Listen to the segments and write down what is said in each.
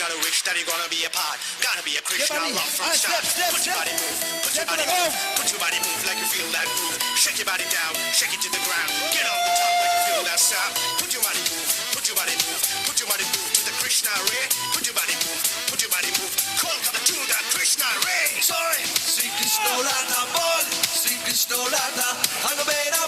Gotta wish that you're gonna be a part. Gotta be a Krishna yeah, love from right, step, step, Put your body move. Put your body move. Put your body move like you feel that move. Shake your body down. Shake it to the ground. Get on the top like you feel that sound. Put your body move. Put your body move. Put your body move to the Krishna ray. Put your body move. Put your body move. Call to the tune that Krishna ray. Sorry. Sing Krishna Lata Bol. Sing Krishna Lata. Hangabera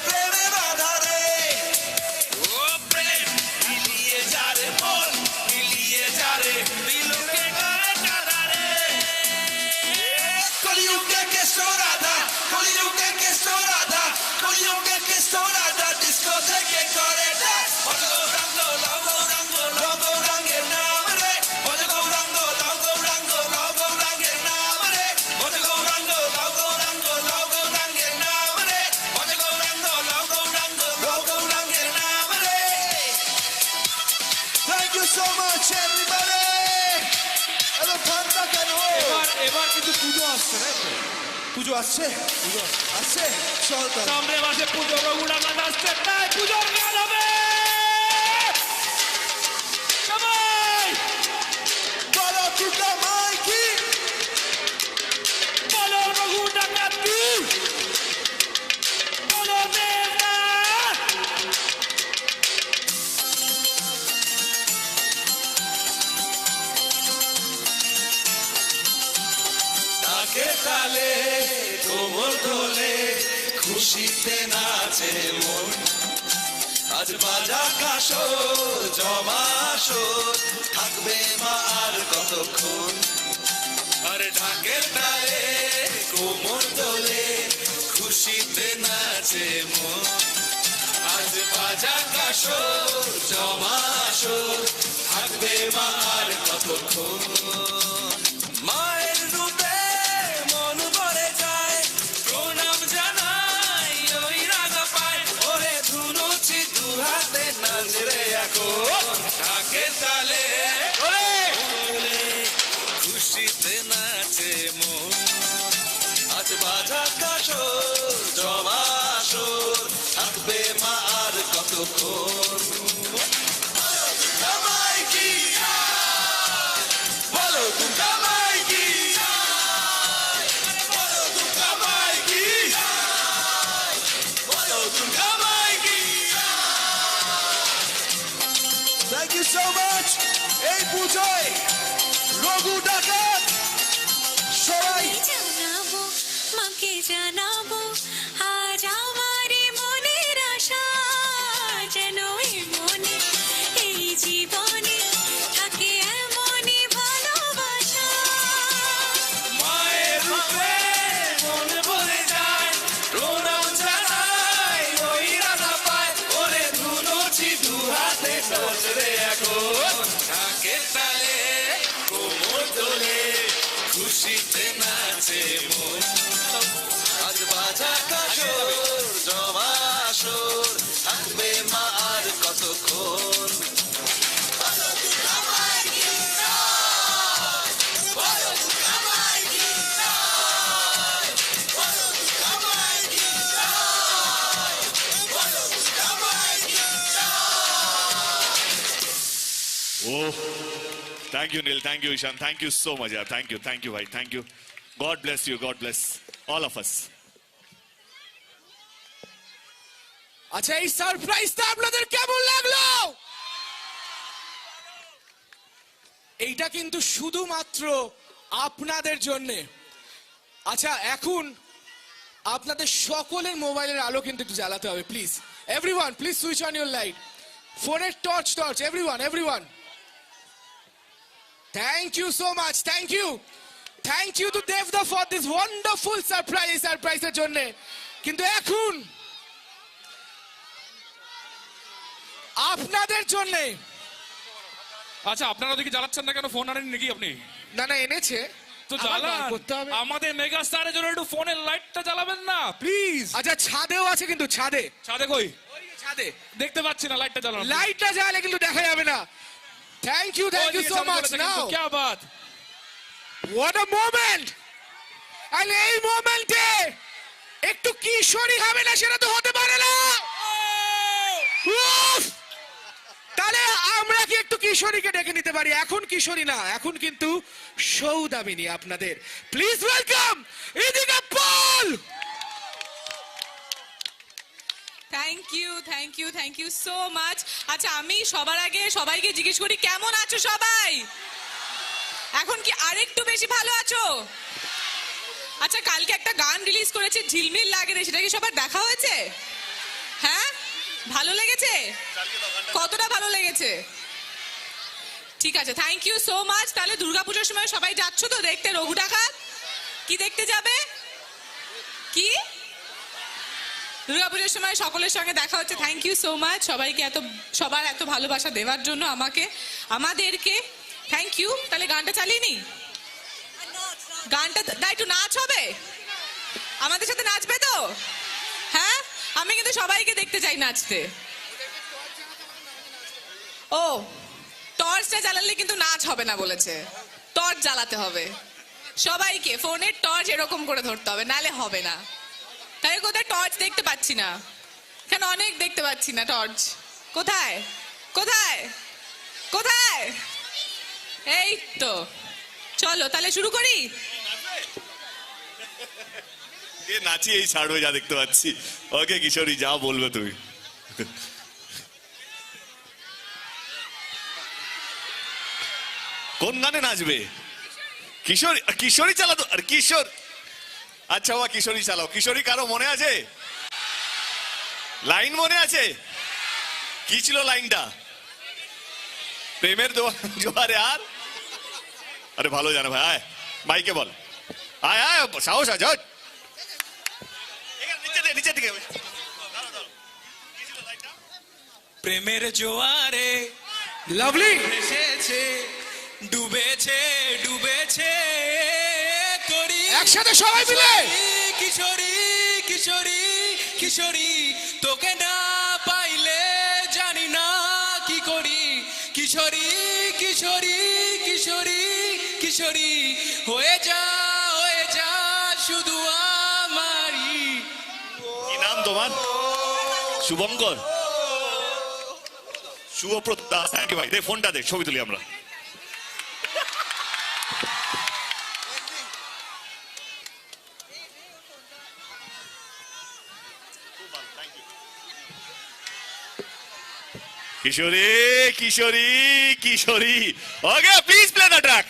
you so much এবার ঠান্ডা কেন এবার এবার কিন্তু পুজো আসছে তাই তো? পুজো আসছে? পুজো আসছে। চল তাহলে। সামনে মাসে পুজো গান আসছে তাই পুজোর গান হবে। খুশিতে নাচে মন। আজ বাজা কাশো জমাশো থাকবে মা আর কতক্ষণ? আর ঢাকের তালে, কোমর দোলে খুশিতে নাচে মন। আজ বাজা কাশো নাচে মন। আজ বাজা কাশোর জমাশোর থাকবে মা আর কতক্ষণ? থ্যাংক ইউ সো মাচ এই পুজোয় রঘু ডাকাত জানাব, আজ আমারে মনের আশা, যেন মনে, এই জীবনে থাকে এমনই ভালোবাসা। মায়ের রূপে মন ভরে যায় প্রণাম জানাই ওই রাধা পায়, ওরে দু হাতে এখন। ঢাকে তালে কোমর দোলে, খুশিতে নাচে মন। Thank you, Neil. Thank you, Ishan. Thank you so much. Yeah. Thank you. Thank you, bhai. Thank you. God bless you. God bless all of us. আচ্ছা এই সারপ্রাইজটা আপনাদের কেমন লাগল এইটা কিন্তু শুধুমাত্র আপনাদের জন্য আচ্ছা এখন আপনাদের সকলের মোবাইলের আলো কিন্তু একটু জ্বালাতে হবে please everyone please switch on your light ফোনের torch torch everyone everyone thank you so much thank you thank you to দেবদা ফর দিস ওয়ান্ডারফুল সারপ্রাইজ সারপ্রাইজের জন্য. কিন্তু এখন আপনাদের জন্য আচ্ছা আপনারা ওদিকে জ্বালাচ্ছেন না কেন? ফোন আনেন নাকি আপনি? না না এনেছে। তো জ্বালান। আমাদের মেগা স্টারের জন্য একটু ফোনের লাইটটা জ্বালাবেন না প্লিজ। আচ্ছা ছাদেও আছে কিন্তু ছাদে। ছাদে কই? ছাদে। দেখতে পাচ্ছি না লাইটটা জ্বালানো। লাইটটা জ্বালে কিন্তু দেখা যাবে না। Thank you thank you so much now क्या बात হোয়াট আ মোমেন্ট আর এই মোমেন্টে একটু কিশোরী হবে না সেটা তো হতে পারে না উফ! কিশোরীকে ডেকে নিতে পারি এখন কিশোরী না এখন কিন্তু সৌদামিনী আপনাদের প্লিজ ওয়েলকাম এদিকে বল thank you thank you thank you so much আচ্ছা আমি সবার আগে সবাইকে জিজ্ঞেস করি, কেমন আছো সবাই? এখন কি আরেকটু বেশি ভালো আছো? আচ্ছা কালকে একটা গান রিলিজ করেছে, ঝিলমিল লাগে রে সেটা কি সবার দেখা হয়েছে? হ্যাঁ? ভালো লেগেছে? কতটা ভালো লেগেছে? ঠিক আছে থ্যাংক ইউ সো মাচ তাহলে দুর্গাপুজোর সময় সবাই যাচ্ছ তো দেখতে রঘু ডাকাত কি দেখতে যাবে? কি? দুর্গাপুজোর সময় সকলের সঙ্গে দেখা হচ্ছে। থ্যাংক ইউ সো মাচ সবাইকে এত, সবার এত ভালোবাসা দেওয়ার জন্য আমাকে, আমাদেরকে থ্যাংক ইউ তাহলে গানটা চালিয়ে নি গানটা না, একটু নাচ হবে? আমাদের সাথে নাচবে তো? হ্যাঁ? আমি কিন্তু সবাইকে দেখতে চাই নাচতে। ও, টর্চটা জ্বালালে কিন্তু নাচ হবে না বলেছে। টর্চ জ্বালাতে হবে। সবাইকে, ফোনের টর্চ এরকম করে ধরতে হবে, নালে হবে না। তাই কোথায় টর্চ দেখতে পাচ্ছি না। কেন অনেক দেখতে পাচ্ছি না টর্চ কোথায়? কোথায়? কোথায়? এই তো। চলো, তাহলে শুরু করি? এ নাচি, এই ছাড়বে যা দেখতে পাচ্ছি। ওকে, কিশোরী, যা বলবে তুমি। কোন গানে নাচবে? কিশোরী কিশোরী চালাতো আর, কিশোর আচ্ছা বাবা কিশোরী চালাও। কিশোরী কারও মনে আছে? লাইন মনে আছে? কি ছিল লাইনটা? প্রেমের জোয়ারে আর? আরে ভালো জানো ভাই আয় মাইকে বল। আয় আয় সাহস আছে দিকে। প্রেমের জোয়ারে লাভলি এসেছে ডুবেছে ডুবেছে। একসাথে সবাই মিলে। কিশোরী কিশোরী কিশোরী তোকে না পাইলে জানি না কি করি। কিশোরী কিশোরী কিশোরী কিশোরী হয়ে যা হয়ে যা শুধু আমারই। কি নাম তোমার? শুভঙ্কর। শুভপ্রত দাস ভাই দে ফোনটা দে ছবি তুলি আমরা। কিশোরী কিশোরী কিশোরী। Okay please play the track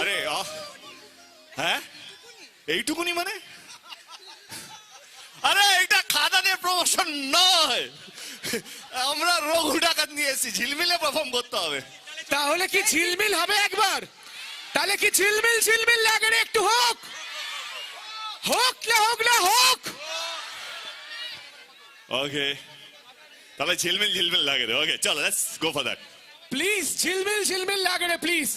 আরে হ্যাঁ? এইটুকুনি মানে? আরে এটা খাদানের প্রমোশন নয়। আমরা রঘু ডাকাত নিয়ে এসেছি। ঝিলমিলে পারফর্ম করতে হবে। তাহলে কি ঝিলমিল হবে একবার? তাহলে কি ঝিলমিল ঝিলমিল লাগে রে একটু হোক? হোক না হোক না হোক! ওকে তাহলে ঝিলমিল ঝিলমিল লাগে রে। ওকে চলো let's go for that please ঝিলমিল ঝিলমিল লাগে রে প্লিজ